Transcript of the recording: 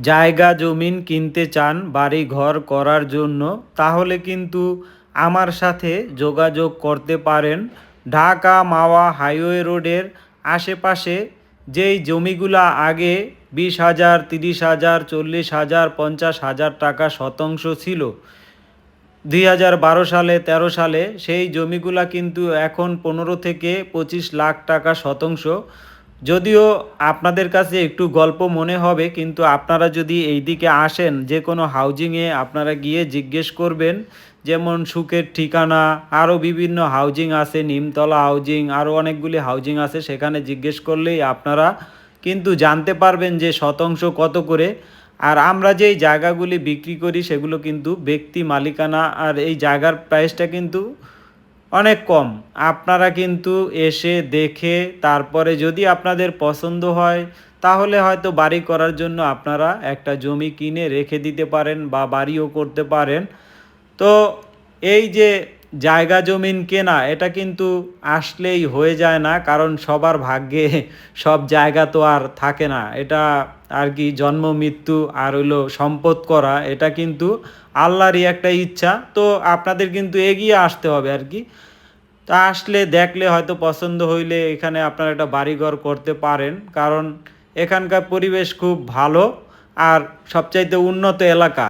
জায়গা, জমিন কিনতে চান, বাড়ি, ঘর করার জন্য, তাহলে কিন্তু আমার সাথে যোগাযোগ করতে পারেন। ঢাকা মাওয়া হাইওয়ে রোডের আশেপাশে যেই জমিগুলা আগে বিশ হাজার, তিরিশ হাজার, চল্লিশ হাজার, পঞ্চাশ হাজার টাকা শতাংশ ছিল, দুই হাজার বারো সালে ১৩ সালে, সেই জমিগুলা কিন্তু এখন পনেরো থেকে পঁচিশ লাখ টাকা শতাংশ। যদিও আপনাদের কাছে একটু গল্প মনে হবে, কিন্তু আপনারা যদি এই দিকে আসেন, যে কোনো হাউজিংয়ে আপনারা গিয়ে জিজ্ঞেস করবেন, যেমন সুখের ঠিকানা, আরও বিভিন্ন হাউজিং আছে, নিমতলা হাউজিং আরও অনেকগুলি হাউজিং আছে, সেখানে জিজ্ঞেস করলেই আপনারা কিন্তু জানতে পারবেন যে শতাংশ কত করে। আর আমরা যেই জায়গাগুলি বিক্রি করি, সেগুলো কিন্তু ব্যক্তি, মালিকানা, আর এই জায়গার প্রাইসটা কিন্তু অনেক কম। আপনারা কিন্তু এসে দেখে তারপরে যদি আপনাদের পছন্দ হয়, তাহলে হয়তো বাড়ি করার জন্য আপনারা একটা জমি কিনে রেখে দিতে পারেন বা বাড়িও করতে পারেন। তো এই যে জায়গা জমিন কেনা, এটা কিন্তু আসলেই হয়ে যায় না, কারণ সবার ভাগ্যে সব জায়গা তো আর থাকে না। এটা আর কি জন্ম, মৃত্যু আর হইল সম্পদ করা, এটা কিন্তু আল্লাহরই একটা ইচ্ছা। তো আপনাদের কিন্তু এগিয়ে আসতে হবে আর কি। তা আসলে দেখলে হয়তো পছন্দ হইলে এখানে আপনারা একটা বাড়িঘর করতে পারেন, কারণ এখানকার পরিবেশ খুব ভালো আর সবচাইতে উন্নত এলাকা।